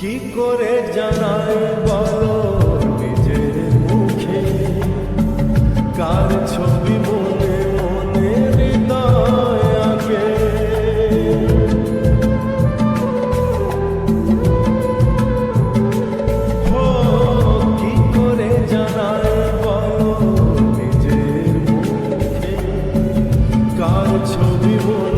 কি করে জানাই বলো নিজের মুখে? কার ছবি মনে মনে হৃদয় আগে কি করে জানাই বলো নিজের মুখে? কার ছবি মনে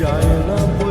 যায় না